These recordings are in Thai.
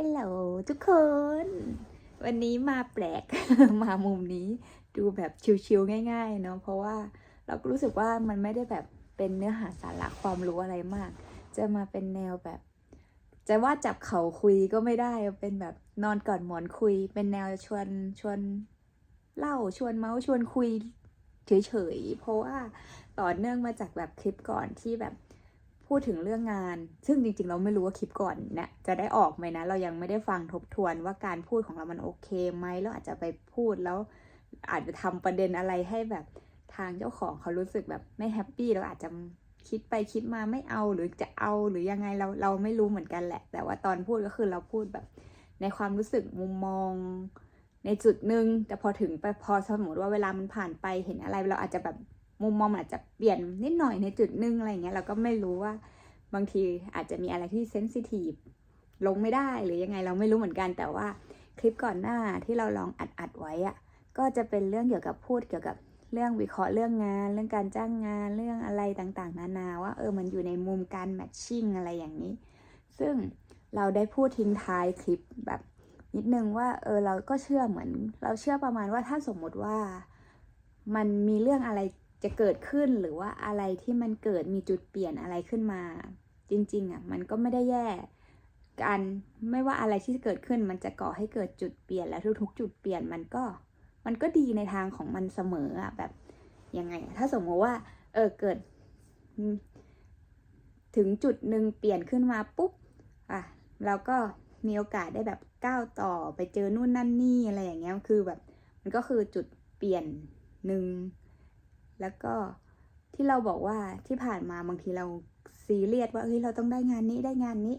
ฮัลโหลทุกคน วันนี้มาแปลก มามุมนี้ดูแบบชิวๆง่ายๆเนาะเพราะว่าเราก็รู้สึกว่ามันไม่ได้แบบเป็นเนื้อหาสาระความรู้อะไรมาก จะมาเป็นแนวแบบ จะว่าจับเขาคุยก็ไม่ได้เป็นแบบนอนกอดหมอนคุย เป็นแนวชวนชวนเล่าชวนเมาส์ชวนคุยเฉยๆเพราะว่าต่อเนื่องมาจากแบบคลิปก่อนที่แบบ พูดถึงเรื่องงาน ซึ่งจริงๆ เราไม่รู้ว่าคลิปก่อนเนี่ยจะได้ออกไหมนะ เรายังไม่ได้ฟังทบทวนว่าการพูดของเรามันโอเคไหมเราอาจจะไปพูดแล้วอาจจะทำประเด็นอะไรให้แบบทางเจ้าของเขารู้สึกแบบไม่แฮปปี้เราอาจจะคิดไปคิดมาไม่เอาหรือจะเอาหรือยังไงเราเราไม่รู้เหมือนกันแหละ แต่ว่าตอนพูดก็คือเราพูดแบบ ในความรู้สึกมุมมอง ในจุดหนึ่งแต่พอถึงไปพอสมมติว่าเวลามันผ่านไปเห็นอะไรเราอาจจะแบบ มุมมองอาจจะเปลี่ยนนิดหน่อยในจุดหนึ่งอะไรอย่างเงี้ยเราก็ไม่รู้ว่าบางทีอาจจะมีอะไรที่เซนซิทีฟลงไม่ได้หรือยังไงเราไม่รู้เหมือนกัน แต่ว่าคลิปก่อนหน้าที่เราลองอัดอัดไว้อะก็จะเป็นเรื่องเกี่ยวกับพูดเกี่ยวกับเรื่องวิเคราะห์เรื่องงาน เรื่องการจ้างงานเรื่องอะไรต่างๆ นานาว่าเออมันอยู่ในมุมการแมทชิ่งอะไรอย่างนี้ ซึ่งเราได้พูดทิ้งท้ายคลิปแบบนิดนึงว่าเออเราก็เชื่อเหมือน เราเชื่อประมาณว่าถ้าสมมุติว่า มันมีเรื่องอะไร จะเกิดขึ้นหรือว่าอะไรที่มันเกิดมีจุดเปลี่ยนอะไรขึ้นมา จริงๆอะมันก็ไม่ได้แย่การไม่ว่าอะไรที่เกิดขึ้น มันจะก่อให้เกิดจุดเปลี่ยนและทุกๆจุดเปลี่ยนมันก็ มันก็ดีในทางของมันเสมออะแบบยังไง ถ้าสมมติว่า เออเกิด ถึงจุดหนึ่งเปลี่ยนขึ้นมาปุ๊บอะเราก็มีโอกาสได้แบบก้าวต่อไปเจอนู่นนั่นนี่อะไรอย่างเงี้ยคือแบบ มันก็คือจุดเปลี่ยนหนึ่ง แล้วก็ที่เราบอกว่าที่ผ่านมาบางทีเราซีเรียสว่าเฮ้ยเราต้องได้งานนี้ได้งานนี้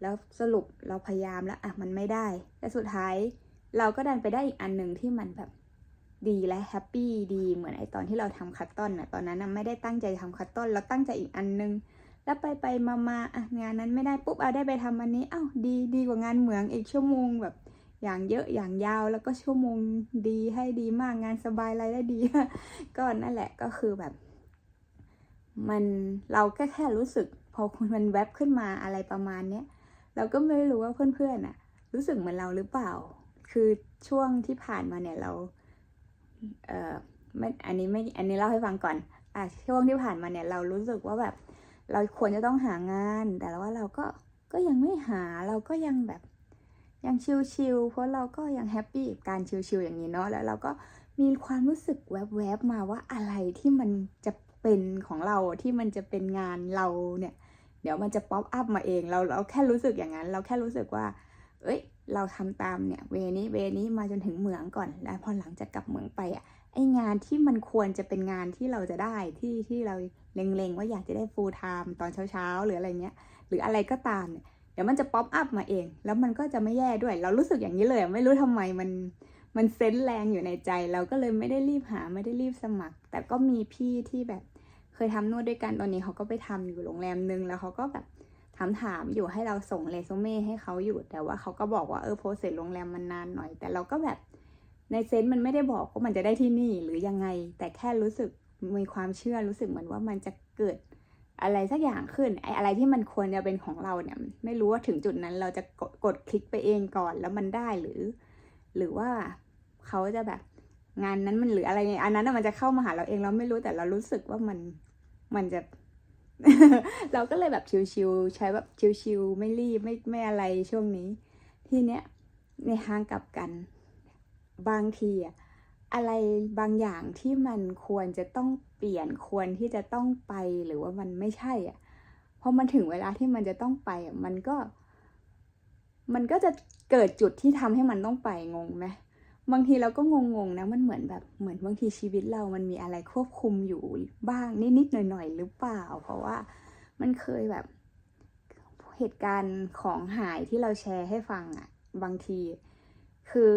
แล้วสรุปเราพยายามแล้วอะมันไม่ได้แต่สุดท้ายเราก็ดันไปได้อีกอันหนึ่งที่มันแบบดีและแฮปปี้ดีเหมือนไอตอนที่เราทำคัตตอนน่ะตอนนั้นไม่ได้ตั้งใจทำคัตตอนเราตั้งใจอีกอันหนึง แล้วไปไปมามาอะงานนั้นไม่ได้ปุ๊บเอาได้ไปทำอันนี้อ้าวดีดีกว่างานเหมืองอีกชั่วโมงแบบ อย่างเยอะอย่างยาวแล้วก็ชั่วโมงดีให้ดีมากงานสบายรายได้ดี ก็นั่นแหละก็คือแบบ มันเราแค่แค่รู้สึก พอมันแวบขึ้นมาอะไรประมาณเนี้ยเราก็ไม่รู้ว่าเพื่อนๆน่ะ รู้สึกเหมือนเราหรือเปล่า คือช่วงที่ผ่านมาเนี่ยเราเออไม่อันนี้ไม่อันนี้เล่าให้ฟังก่อนอะช่วงที่ผ่านมาเนี่ยเรารู้สึกว่าแบบ เราควรจะต้องหางาน แต่ว่าเราก็ก็ยังไม่หาเราก็ยังแบบ ยังชิลๆเพราะเราก็ยังแฮปปี้กับการชิลๆอย่างนี้เนาะแล้วเราก็มีความรู้สึกแวบๆมาว่าอะไรที่มันจะเป็นของเราที่มันจะเป็นงานเราเนี่ย เดี๋ยวมันจะป๊อปอัพมาเอง เราเราแค่รู้สึกอย่างนั้น เราแค่รู้สึกว่า เอ้ย เราทำตามเนี่ย เวนี้เวนี้มาจนถึงเหมืองก่อน แล้วพอหลังจากกลับเหมืองไปอะไองานที่มันควรจะเป็นงานที่เราจะได้ที่ที่เราเล็งๆ ว่าอยากจะได้ full time ตอนเช้าๆหรืออะไรเงี้ยหรืออะไรก็ตามเนี่ย เดี๋ยวมันจะป๊อปอัพมาเอง แล้วมันก็จะไม่แย่ด้วย เรารู้สึกอย่างนี้เลย ไม่รู้ทำไมมันมันเซนแรงอยู่ในใจ เราก็เลยไม่ได้รีบหาไม่ได้รีบสมัคร แต่ก็มีพี่ที่แบบเคยทำนวดด้วยกันตอนนี้เขาก็ไปทำอยู่โรงแรมนึงแล้วเขาก็แบบถามถามๆอยู่ให้เราส่งเรซูเม่ให้เขาอยู่ แต่ว่าเขาก็บอกว่าเออโปรเซสโรงแรมมันนานหน่อย แต่เราก็แบบในเซนส์มันไม่ได้บอกว่ามันจะได้ที่นี่หรือยังไง แต่แค่รู้สึกมีความเชื่อรู้สึกเหมือนว่ามันจะเกิด อะไรสักอย่างขึ้นไอ้อะไรที่มันควรจะเป็นของเราเนี่ยไม่รู้ว่าถึงจุดนั้นเราจะกดกดคลิกไปเองก่อนแล้วมันได้หรือ หรือว่าเขาจะแบบงานนั้นมันหรืออะไรเนี่ยอันนั้นมันจะเข้ามาหาเราเองเราไม่รู้แต่เรารู้สึกว่ามันมันจะ เราก็เลยแบบชิวๆใช้แบบชิวๆไม่รีบไม่ไม่อะไรช่วงนี้ ทีเนี้ยในทางกลับกัน บางทีอะ อะไรบางอย่างที่มันควรจะต้องเปลี่ยนควรที่จะต้องไปหรือว่ามันไม่ใช่อะพอมันถึงเวลาที่มันจะต้องไปอะมันก็ มันก็จะเกิดจุดที่ทำให้มันต้องไปงงไหมบางทีเราก็งงๆนะมันเหมือนแบบเหมือนบางทีชีวิตเรามันมีอะไรควบคุมอยู่บ้างนิดๆหน่อยๆหรือเปล่า เพราะว่ามันเคยแบบเหตุการณ์ของหายที่เราแชร์ให้ฟังอะบางที คือ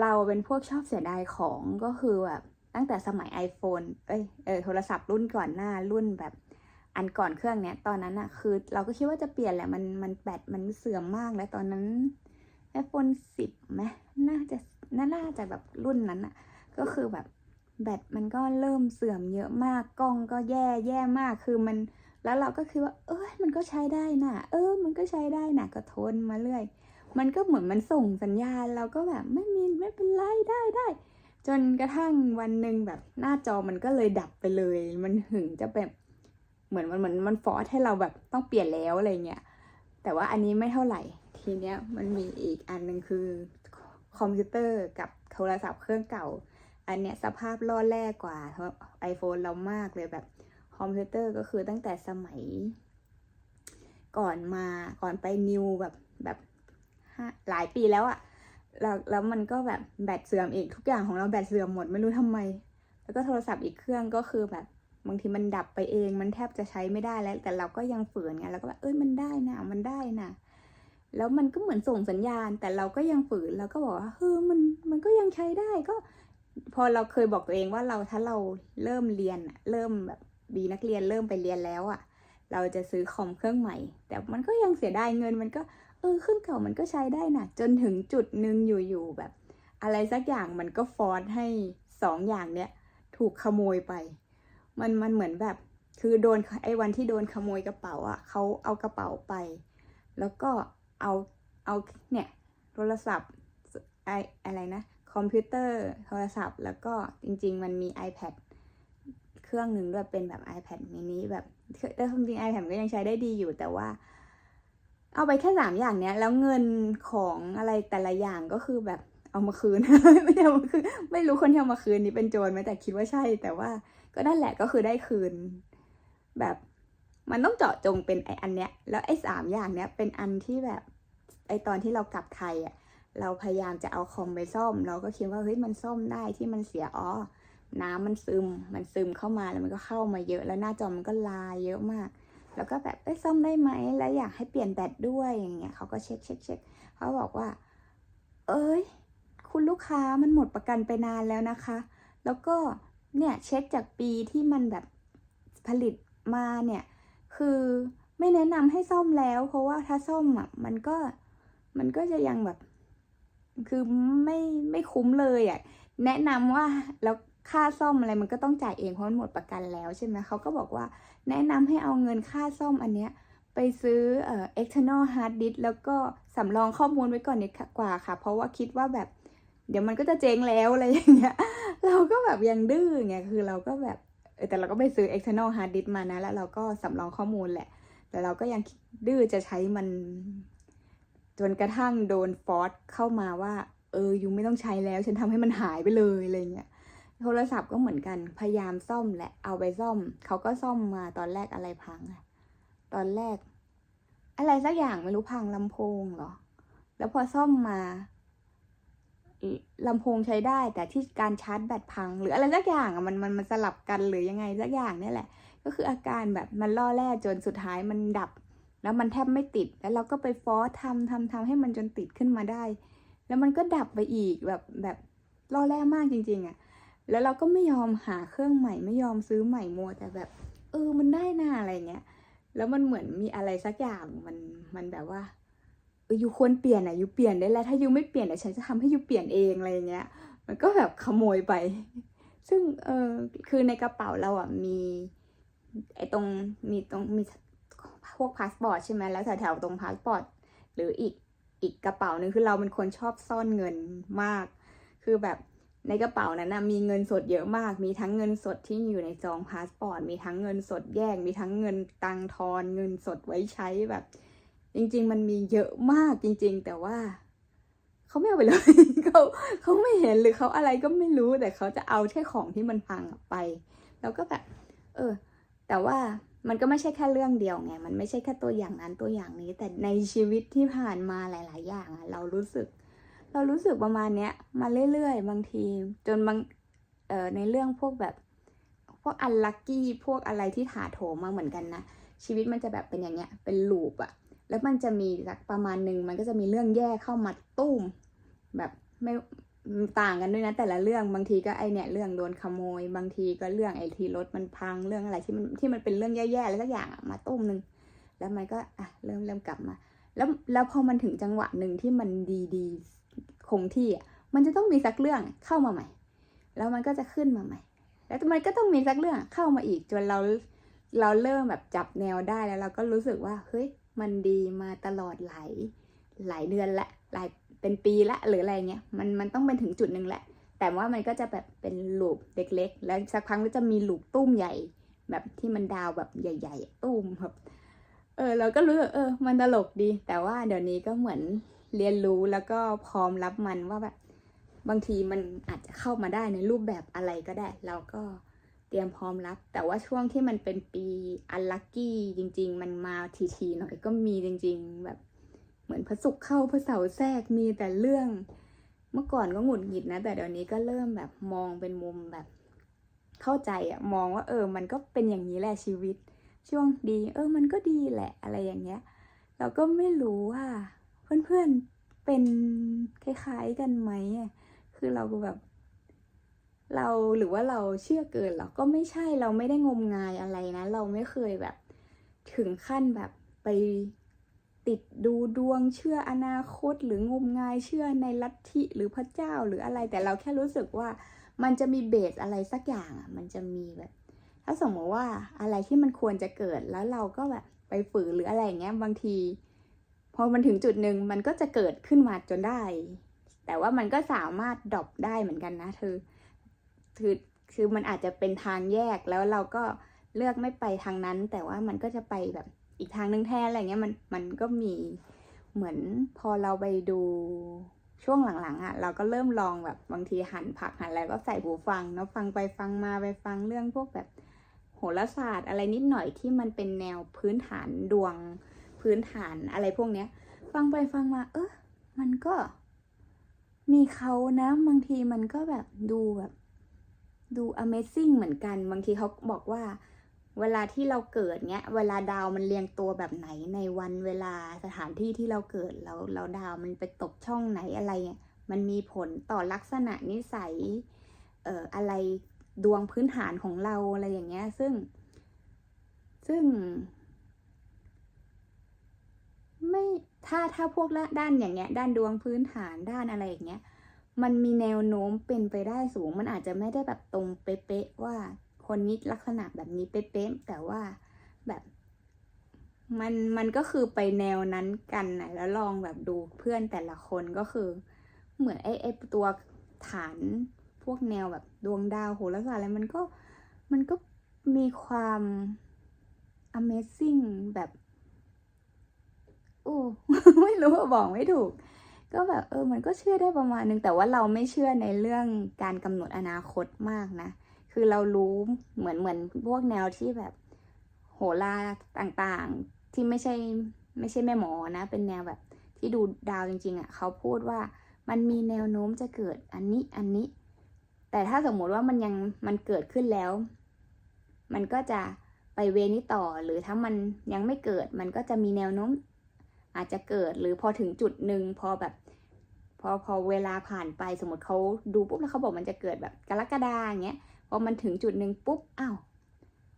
เราเป็นพวกชอบเสียดายของก็คือแบบตั้งแต่สมัย iPhone เอ้ยเออโทรศัพท์รุ่นก่อนหน้ารุ่นแบบอันก่อนเครื่องเนี้ยตอนนั้นอะคือเราก็คิดว่าจะเปลี่ยนแหละมันมันแบตมันเสื่อมมากแล้วตอนนั้น iPhone 10ไหมน่าจะน่าน่าจะแบบรุ่นนั้นอะก็คือแบบแบตมันก็เริ่มเสื่อมเยอะมากกล้องก็แย่แย่มากคือมัน แล้วเราก็คิดว่า เอ้ยมันก็ใช้ได้น่ะ เออ มันก็ใช้ได้น่ะก็ทนมาเรื่อย มันก็เหมือนมันส่งสัญญาณเราก็แบบไม่มีไม่เป็นไรได้ได้จนกระทั่งวันหนึ่งแบบหน้าจอมันก็เลยดับไปเลย มันถึงจะแบบเหมือนมันเหมือนมันฟอสให้เราแบบต้องเปลี่ยนแล้วอะไรเงี้ยแต่ว่าอันนี้ไม่เท่าไหร่ทีเนี้ยมันมีอีกอันหนึ่งคือคอมพิวเตอร์กับโทรศัพท์เครื่องเก่า อันเนี้ยสภาพล่อแร่กว่า iPhone เรามากเลยแบบคอมพิวเตอร์ก็คือตั้งแต่สมัย ก่อนมาก่อนไปนิวแบบแบบ ห้าหลายปีแล้วอะแล้วแล้วมันก็แบบแบตเสื่อมอีกทุกอย่างของเราแบตเสื่อมหมดไม่รู้ทำไม แล้วก็โทรศัพท์อีกเครื่องก็คือแบบบางทีมันดับไปเอง มันแทบจะใช้ไม่ได้แล้ว แต่เราก็ยังฝืนไงเราก็แบบเอ้ยมันได้นะมันได้นะแล้วมันก็เหมือนส่งสัญญาณ แต่เราก็ยังฝืนเราก็บอกว่าเฮ้ยมันมันก็ยังใช้ได้ก็ พอเราเคยบอกตัวเองว่าเราถ้าเราเริ่มเรียนเริ่มแบบบีนักเรียนเริ่มไปเรียนแล้วอะเราจะซื้อคอมเครื่องใหม่ แต่มันก็ยังเสียดายเงินมันก็ เออเครื่องเก่ามันก็ใช้ได้นะจนถึงจุดหนึ่งอยู่ๆแบบ อะไรสักอย่างมันก็ฟอสให้สองอย่างเนี้ยถูกขโมยไป มันมันเหมือนแบบ คือโดนไอ้วันที่โดนขโมยกระเป๋าอะเขาเอากระเป๋าไป แล้วก็เอาเอาเนี่ยโทรศัพท์ไออะไรนะคอมพิวเตอร์โทรศัพท์ แล้วก็จริง ๆ มันมี iPad เครื่องหนึ่งด้วยเป็นแบบ iPad mini แบบแต่จริงๆ iPad ก็ยังใช้ได้ดีอยู่แต่ว่า เอาไปแค่สามอย่างเนี้ย แล้วเงินของอะไรแต่ละอย่างก็คือแบบเอามาคืน ไม่ได้เอามาคืนไม่รู้คนที่เอามาคืนนี้เป็นโจรไหมแต่คิดว่าใช่ แต่ว่าก็นั่นแหละก็คือได้คืน แบบมันต้องเจาะจงเป็นไออันเนี้ย แล้วไอ้สามอย่างเนี้ยเป็นอันที่แบบไอตอนที่เรากลับไทยอะเราพยายามจะเอาคอมไปซ่อม เราก็คิดว่าเฮ้ยมันซ่อมได้ที่มันเสียอ๋อน้ำมันซึม มันซึมเข้ามาแล้วมันก็เข้ามาเยอะแล้วหน้าจอมันก็ลายเยอะมาก แล้วก็แบบเอ้ยซ่อมได้ไหมแล้วอยากให้เปลี่ยนแบตด้วยอย่างเงี้ยเขาก็เช็คเช็คเช็คเขาบอกว่า เอ้ยคุณลูกค้ามันหมดประกันไปนานแล้วนะคะ แล้วก็เนี่ยเช็คจากปีที่มันแบบผลิตมาเนี่ยคือไม่แนะนำให้ซ่อมแล้ว เพราะว่าถ้าซ่อมอะมันก็มันก็จะยังแบบ คือไม่ไม่คุ้มเลยอะแนะนำว่าแล้ว ค่าซ่อมอะไรมันก็ต้องจ่ายเองเพราะมันหมดประกันแล้วใช่ไหมเขาก็บอกว่าแนะนำให้เอาเงินค่าซ่อมอันเนี้ยไปซื้อเอ่อ external hard disk แล้วก็สำรองข้อมูลไว้ก่อนดีกว่าค่ะ เพราะว่าคิดว่าแบบ เดี๋ยวมันก็จะเจ๊งแล้วอะไรอย่างเงี้ย เราก็แบบยังดื้อไงคือเราก็แบบเออแต่เราก็ไปซื้อ external hard disk มานะ แล้วเราก็สำรองข้อมูลแหละ แต่เราก็ยังดื้อจะใช้มัน จนกระทั่งโดนฟอร์สเข้ามาว่า เออยูไม่ต้องใช้แล้ว ฉันทำให้มันหายไปเลยอะไรเงี้ย โทรศัพท์ก็เหมือนกัน พยายามซ่อมและเอาไปซ่อม เขาก็ซ่อมมาตอนแรกอะไรพังอะตอนแรก อะไรสักอย่างไม่รู้พังลำโพงเหรอ แล้วพอซ่อมมาลำโพงใช้ได้ แต่ที่การชาร์จแบตพัง หรืออะไรสักอย่างอะมันมันมันสลับกันหรือยังไงสักอย่างนี่แหละ ก็คืออาการแบบมันล่อแร่จนสุดท้ายมันดับ แล้วมันแทบไม่ติด แล้วเราก็ไปฟอสทำทำทำให้มันจนติดขึ้นมาได้ แล้วมันก็ดับไปอีกแบบแบบล่อแร่มากจริง ๆอะ แล้วเราก็ไม่ยอมหาเครื่องใหม่ไม่ยอมซื้อใหม่มัวแต่แบบ เออมันได้น่าอะไรเงี้ยแล้วมันเหมือนมีอะไรสักอย่างมันมันแบบว่าเออยูควรเปลี่ยนอะยูเปลี่ยนได้แล้ว ถ้ายูไม่เปลี่ยนเดี๋ยวฉันจะทำให้ยูเปลี่ยนเองอะไรเงี้ย มันก็แบบขโมยไป ซึ่งเออคือในกระเป๋าเราอะมีไอ้ตรงมีตรงมีพวกพาสปอร์ตใช่ไหมแล้วแถวๆตรงพาสปอร์ตหรืออีกอีกกระเป๋านึงคือเราเป็นคนชอบซ่อนเงินมาก คือแบบ ในกระเป๋านั้นนะมีเงินสดเยอะมาก มีทั้งเงินสดที่อยู่ในซองพาสปอร์ต มีทั้งเงินสดแยก มีทั้งเงินตังทอน เงินสดไว้ใช้แบบ จริง ๆ มันมีเยอะมากจริง ๆ แต่ว่าเขาไม่เอาไปเลยเขาเขาไม่เห็นหรือเขาอะไรก็ไม่รู้แต่เขาจะเอาแค่ของที่มันพังไป แล้วก็แบบ เออ แต่ว่ามันก็ไม่ใช่แค่เรื่องเดียวไง มันไม่ใช่แค่ตัวอย่างนั้นตัวอย่างนี้ แต่ในชีวิตที่ผ่านมาหลาย ๆ อย่างเรารู้สึก เรารู้สึกประมาณเนี้ยมาเรื่อยๆ บางที จนบางเอ่อในเรื่องพวกแบบ พวกอันลัคกี้พวกอะไรที่ถาโถมมาเหมือนกันนะ ชีวิตมันจะแบบเป็นอย่างเงี้ยเป็นลูปอะแล้วมันจะมีสักประมาณหนึ่งมันก็จะมีเรื่องแย่เข้ามาตุ้ม แบบไม่ต่างกันด้วยนะ แต่ละเรื่องบางทีก็ไอเนี่ยเรื่องโดนขโมย บางทีก็เรื่องไอทีรถมันพังเรื่องอะไรที่มันที่มันเป็นเรื่องแย่ๆอะไรสักอย่างอะมาตุ้มหนึ่งแล้วมันก็อะเริ่มเริ่มกลับมา แล้วแล้วพอมันถึงจังหวะหนึ่งที่มันดีๆ คงที่มันจะต้องมีสักเรื่องเข้ามาใหม่ แล้วมันก็จะขึ้นมาใหม่ แล้วมันก็ต้องมีสักเรื่องเข้ามาอีกจนเราเราเริ่มแบบจับแนวได้แล้วเราก็รู้สึกว่าเฮ้ยมันดีมาตลอดหลายหลายเดือนละหลายเป็นปีละหรืออะไรเงี้ยมันมันต้องเป็นถึงจุดหนึ่งแหละ แต่ว่ามันก็จะแบบเป็นลูปเล็กๆ แล้วสักพักก็จะมีลูปตุ้มใหญ่ แบบที่มันดาวแบบใหญ่ ๆ ตุ้มแบบเออเราก็รู้เออ มันตลกดี แต่ว่าเดี๋ยวนี้ก็เหมือน เรียนรู้แล้วก็พร้อมรับมันว่าแบบบางทีมันอาจจะเข้ามาได้ในรูปแบบอะไรก็ได้ เราก็เตรียมพร้อมรับ แต่ว่าช่วงที่มันเป็นปีอันลัคกี้จริง ๆ มันมาทีๆหน่อยก็มีจริง ๆ แบบเหมือนพระศุกร์เข้าพระเสาร์แทรกมีแต่เรื่อง เมื่อก่อนก็หงุดหงิดนะ แต่เดี๋ยวนี้ก็เริ่มแบบมองเป็นมุมแบบเข้าใจอะมองว่าเออ มันก็เป็นอย่างนี้แหละชีวิต ช่วงดี เออ มันก็ดีแหละอะไรอย่างเงี้ย เราก็ไม่รู้ว่า เพื่อนๆเป็นคล้ายๆกันไหมคือเราก็แบบ เราหรือว่าเราเชื่อเกินเรอก็ไม่ใช่เราไม่ได้งมงายอะไรนะ เราไม่เคยแบบ ถึงขั้นแบบไปติดดูดวงเชื่ออนาคต หรืองมงายเชื่อในลัทธิหรือพระเจ้าหรืออะไร แต่เราแค่รู้สึกว่ามันจะมีเบสอะไรสักอย่างอะ มันจะมีแบบ ถ้าสมมติว่าอะไรที่มันควรจะเกิดแล้วเราก็แบบไปฝืนหรืออะไรเงี้ยบางที พอมันถึงจุดหนึ่งมันก็จะเกิดขึ้นมาจนได้ แต่ว่ามันก็สามารถดรอปได้เหมือนกันนะเธอคือคือมันอาจจะเป็นทางแยกแล้วเราก็เลือกไม่ไปทางนั้น แต่ว่ามันก็จะไปแบบอีกทางนึงแทนอะไรเงี้ยมันมันก็มีเหมือนพอเราไปดูช่วงหลังๆอะ่ะ เราก็เริ่มลองแบบบางทีหันผักหันอะไรก็ใส่หูฟังเนาะฟังไปฟังมาไปฟังเรื่องพวกแบบโหราศาสตร์อะไรนิดหน่อยที่มันเป็นแนวพื้นฐานดวง พื้นฐานอะไรพวกเนี้ย ฟังไปฟังมา เออมันก็ มีเขานะ บางทีมันก็แบบดูแบบ ดู Amazing เหมือนกัน บางทีเขาบอกว่า เวลาที่เราเกิดเนี้ย เวลาดาวมันเรียงตัวแบบไหนในวันเวลาสถานที่ที่เราเกิดแล้วแล้วดาวมันไปตกช่องไหนอะไรเงี้ยมันมีผลต่อลักษณะนิสัย เอ่ออะไรดวงพื้นฐานของเราอะไรอย่างเงี้ย ซึ่ง ซึ่ง ไม่ถ้าถ้าพวกด้านอย่างเงี้ย ด้านดวงพื้นฐานด้านอะไรอย่างเงี้ยมันมีแนวโน้มเป็นไปได้สูง มันอาจจะไม่ได้แบบตรงเป๊ะๆว่าคนนี้ลักษณะแบบนี้เป๊ะๆแต่ว่าแบบมันมันก็คือไปแนวนั้นกันนะแล้วลองแบบดูเพื่อนแต่ละคนก็คือ เหมือนไอ้ไอ้ตัวฐานพวกแนวแบบดวงดาวโหราศาสตร์อะไรมันก็มันก็มีความ Amazing แบบ โอ้ไม่รู้ว่าบอกไม่ถูก ก็แบบเออมันก็เชื่อได้ประมาณนึงแต่ว่าเราไม่เชื่อในเรื่องการกำหนดอนาคตมากนะ คือเรารู้เหมือนเหมือนพวกแนวที่แบบ โหราต่างๆที่ไม่ใช่ไม่ใช่แม่หมอนะ เป็นแนวแบบที่ดูดาวจริงๆอะ่ะเขาพูดว่ามันมีแนวโน้มจะเกิดอันนี้อันนี้ แต่ถ้าสมมุติว่ามันยังมันเกิดขึ้นแล้ว มันก็จะไปเวนี้ต่อหรือถ้ามันยังไม่เกิด มันก็จะมีแนวโน้ม อาจจะเกิดหรือพอถึงจุดหนึ่งพอแบบพอพอเวลาผ่านไปสมมติเขาดูปุ๊บแล้วเขาบอกมันจะเกิดแบบกรกฎาอย่างเงี้ยพอมันถึงจุดหนึ่งปุ๊บอ้าว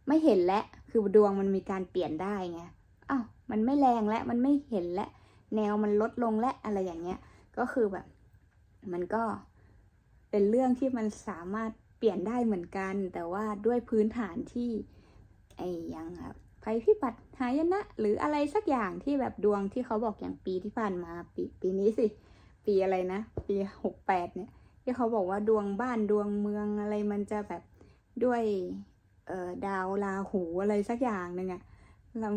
ไม่เห็นแล้วคือดวงมันมีการเปลี่ยนได้ไงอ้าวมันไม่แรงแล้วมันไม่เห็นแล้วแนวมันลดลงและอะไรอย่างเงี้ยก็คือแบบ มันก็เป็นเรื่องที่มันสามารถเปลี่ยนได้เหมือนกัน แต่ว่าด้วยพื้นฐานที่ไอ้ยังแบบ ภัยพิบัติหายนะ หรืออะไรสักอย่างที่แบบดวงที่เขาบอกอย่างปีที่ผ่านมาปีปีนี้สิ ปีอะไรนะ ปีหกแปดเนี่ย ที่เขาบอกว่าดวงบ้านดวงเมืองอะไรมันจะแบบด้วยเอ่อดาวราหูอะไรสักอย่างหนึ่งอะแล้ว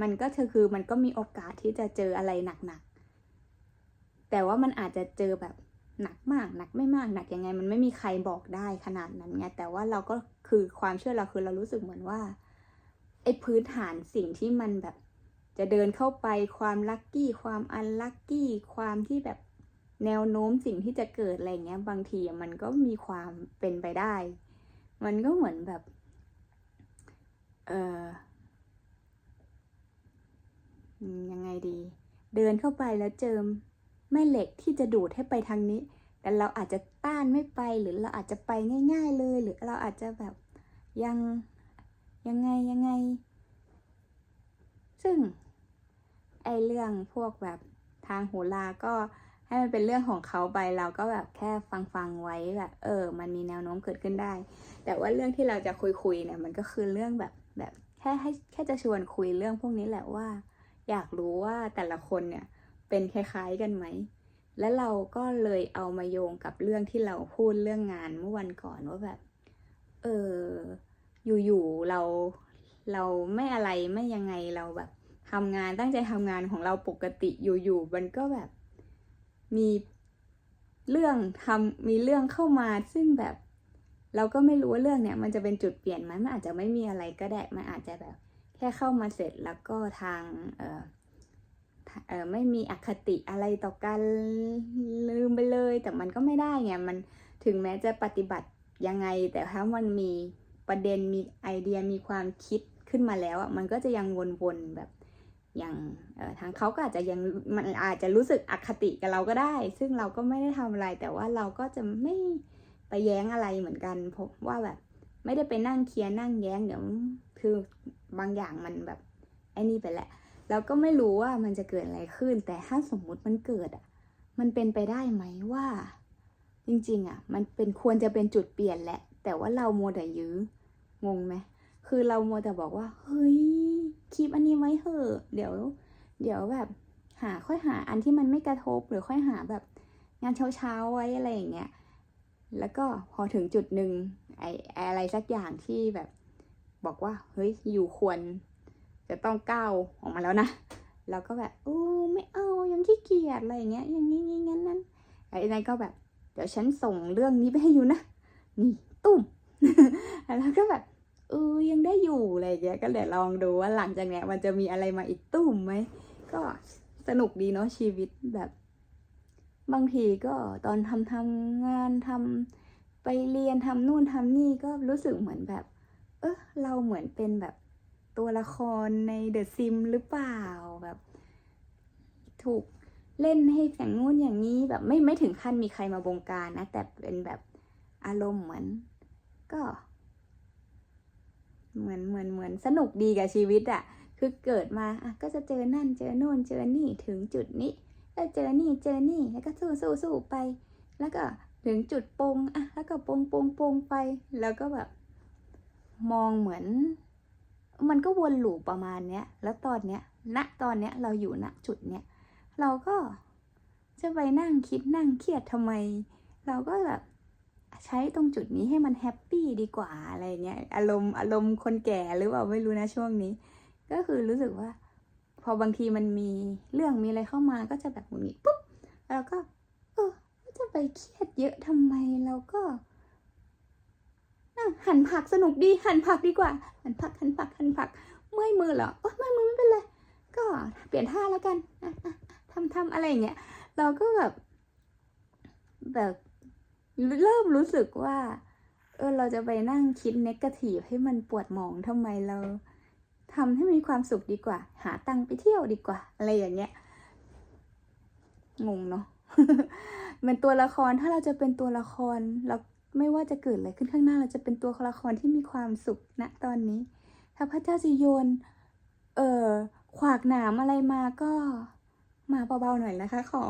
มันก็คือคือมันก็มีโอกาสที่จะเจออะไรหนักๆ แต่ว่ามันอาจจะเจอแบบหนักมากหนักไม่มากหนักยังไง มันไม่มีใครบอกได้ขนาดนั้นไงแต่ว่าเราก็คือความเชื่อเราคือเรารู้สึกเหมือนว่า ไอ้พื้นฐานสิ่งที่มันแบบ จะเดินเข้าไปความลัคกี้ความอันลัคกี้ความที่แบบแนวโน้มสิ่งที่จะเกิดอะไรเงี้ย บางทีมันก็มีความเป็นไปได้ มันก็เหมือนแบบ เออยังไงดี เดินเข้าไปแล้วเจอแม่เหล็กที่จะดูดให้ไปทางนี้ แต่เราอาจจะต้านไม่ไปหรือเราอาจจะไปง่าย ๆเลย หรือเราอาจจะแบบยัง ยังไงยังไง ซึ่ง ไอเรื่องพวกแบบทางโหราก็ให้มันเป็นเรื่องของเขาไปเราก็แบบแค่ฟังฟังไว้แบบเออ มันมีแนวโน้มเกิดขึ้นได้ แต่ว่าเรื่องที่เราจะคุยคุยเนี่ยมันก็คือเรื่องแบบแบบแค่ให้แค่จะชวนคุยเรื่องพวกนี้แหละว่า อยากรู้ว่าแต่ละคนเนี่ยเป็นคล้ายๆกันไหม และเราก็เลยเอามาโยงกับเรื่องที่เราพูดเรื่องงานเมื่อวันก่อนว่าแบบ เออ อยู่ๆเราเราไม่อะไรไม่ยังไงเราแบบทำงานตั้งใจทำงานของเราปกติอยู่ๆมันก็แบบมีเรื่องทำมีเรื่องเข้ามาซึ่งแบบ เราก็ไม่รู้ว่าเรื่องเนี้ยมันจะเป็นจุดเปลี่ยนไหมมันอาจจะไม่มีอะไรก็ได้มันอาจจะแบบ แค่เข้ามาเสร็จแล้วก็ทางเออเออไม่มีอคติอะไรต่อกันลืมไปเลย แต่มันก็ไม่ได้ไงมันถึงแม้จะปฏิบัติยังไง แต่ถ้ามันมี ประเด็นมีไอเดียมีความคิดขึ้นมาแล้วอะมันก็จะยังวนๆแบบอย่างทางเขาก็อาจจะยังมันอาจจะรู้สึกอคติกับเราก็ได้ ซึ่งเราก็ไม่ได้ทำอะไร แต่ว่าเราก็จะไม่ไปแย้งอะไรเหมือนกันเพราะว่าแบบไม่ได้ไปนั่งเคลียร์นั่งแย้งเดี๋ยวคือบางอย่างมันแบบไอ้นี่ไปแหละแล้วก็ไม่รู้ว่ามันจะเกิดอะไรขึ้น แต่ถ้าสมมุติมันเกิดอะมันเป็นไปได้ไหมว่า จริงๆอะมันเป็นควรจะเป็นจุดเปลี่ยนแหละ แต่ว่าเราโมแต่ยื้อ งงไหมคือเราโมวแต่บอกว่าเฮ้ยคลิปอันนี้ไว้เถอะเดี๋ยว เดี๋ยวแบบหาค่อยหาอันที่มันไม่กระทบหรือค่อยหาแบบงานเช้าๆไว้อะไรอย่างเงี้ยแล้วก็พอถึงจุดหนึ่งไอ้อะไรสักอย่างที่แบบ บอกว่า เฮ้ยอยู่ควร จะต้องก้าวออกมาแล้วนะเราก็แบบโอ้ไม่เอายังขี้เกียจอะไรอย่างเงี้ยอย่างนี้งี้งั้นนั้นไอ้นั่นก็แบบ เดี๋ยวฉันส่งเรื่องนี้ไปให้อยู่นะนี่ตุ้มแล้วก็แบบ เออยังได้อยู่อะไรอย่างเงี้ยก็เดี๋ยวลองดูว่าหลังจากเนี้ยมันจะมีอะไรมาอีกตุ้มไหมก็สนุกดีเนาะชีวิตแบบ บางทีก็ตอนทำทำงานทำไปเรียนทำนู่นทำนี่ก็รู้สึกเหมือนแบบ เออเราเหมือนเป็นแบบตัวละครในเดอะซิมหรือเปล่าแบบ ถูกเล่นให้อย่างงู้นอย่างนี้แบบไม่ไม่ถึงขั้นมีใครมาบงการนะ แต่เป็นแบบอารมณ์เหมือน ก็ เหมือนเหมือนเหมือนสนุกดีกับชีวิตอะ่ะ คือเกิดมาอะก็จะเจอนั่นเจอโน่นเจอนี่ถึงจุดนี้แล้วเจอนี่เจอนี่แล้วก็สู้สู้สู้ไป แล้วก็ถึงจุดปงอะแล้วก็ปงปงปงไป แล้วก็แบบ มองเหมือน มันก็วนลูปประมาณเนี้ย แล้วตอนเนี้ยณตอนเนี้ยเราอยู่ณจุดเนี้ยเราก็จะไปนั่งคิดนั่งเครียดทำไม เราก็แบบ ใช้ตรงจุดนี้ให้มันแฮปปี้ดีกว่าอะไรเงี้ยอารมณ์อารมณ์คนแก่หรือเปล่าไม่รู้นะช่วงนี้ ก็คือรู้สึกว่า พอบางทีมันมีเรื่องมีอะไรเข้ามาก็จะแบบหงุดหงิดปุ๊บแล้วก็เออจะไปเครียดเยอะทำไมเราก็หั่นผักสนุกดีหั่นผักดีกว่า หั่นผักหั่นผักหั่นผักเมื่อยมือเหรอโอ๊ยเมื่อยมือไม่เป็นไรก็เปลี่ยนท่าแล้วกันทำทำอะไรอย่างเงี้ยเราก็แบบแบบ เริ่มรู้สึกว่า เออ เราจะไปนั่งคิดเนกาทีฟให้มันปวดหมองทำไมเราทำให้มีความสุขดีกว่า หาตังค์ไปเที่ยวดีกว่า อะไรอย่างเงี้ยงงเนาะเป็นตัวละครถ้าเราจะเป็นตัวละครเราไม่ว่าจะเกิดอะไรขึ้นข้างหน้าเราจะเป็นตัวละครที่มีความสุขณตอนนี้ ถ้าพระเจ้าจะโยน เออขวากหนามอะไรมาก็ มาเบาๆหน่อยนะคะ ขอ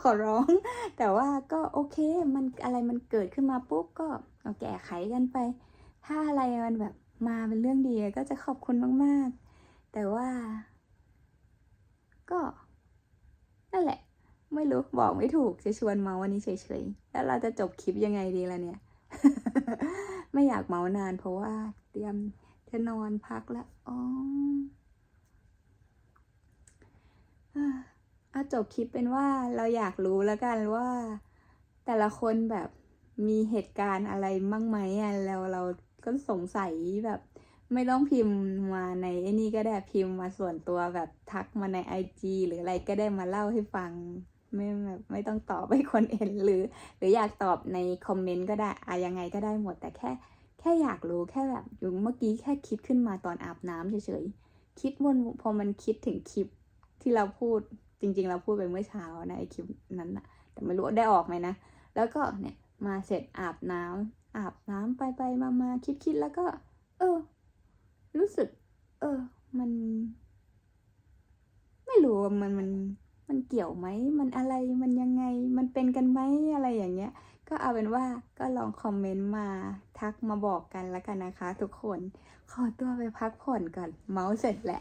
ขอร้อง แต่ว่าก็โอเคมันอะไรมันเกิดขึ้นมาปุ๊บก็เอาแก้ไขกันไป ถ้าอะไรมันแบบมาเป็นเรื่องดีก็จะขอบคุณมากๆ แต่ว่า ก็ นั่นแหละ ไม่รู้บอกไม่ถูกจะชวนเมาวันนี้เฉยๆแล้วเราจะจบคลิปยังไงดีล่ะเนี่ย ไม่อยากเมานานเพราะว่าเตรียมจะนอนพักแล้วอ๋อ อาจบคลิปเป็นว่าเราอยากรู้แล้วกันว่า แต่ละคนแบบมีเหตุการณ์อะไรมั่งไหมอะแล้วเราก็สงสัยแบบ ไม่ต้องพิมพ์มาในไอ้นี่ก็ได้พิมพ์มาส่วนตัวแบบทักมาในไอจีหรืออะไรก็ได้มาเล่าให้ฟัง ไม่แบบไม่ต้องตอบให้คนเห็นหรือ หรืออยากตอบในคอมเมนต์ก็ได้อะยังไงก็ได้หมดแต่แค่ แค่อยากรู้แค่แบบอยู่เมื่อกี้แค่คิดขึ้นมาตอนอาบน้ำเฉยๆคิดวนพอมันคิดถึงคลิปที่เราพูด จริง ๆ เราพูดไปเมื่อเช้านะไอคลิปนั้นนะแต่ไม่รู้ว่าได้ออกไหมนะ แล้วก็เนี่ยมาเสร็จอาบน้ำอาบน้ำไปไปมามาคิดคิดแล้วก็ เออ รู้สึก เออ มัน ไม่รู้มันมันมันเกี่ยวไหม มันอะไรมันยังไง มันเป็นกันไหมอะไรอย่างเงี้ย ก็เอาเป็นว่าก็ลองคอมเมนต์มาทักมาบอกกันแล้วกันนะคะ ทุกคน ขอตัวไปพักผ่อนก่อน เมาส์เสร็จแหละ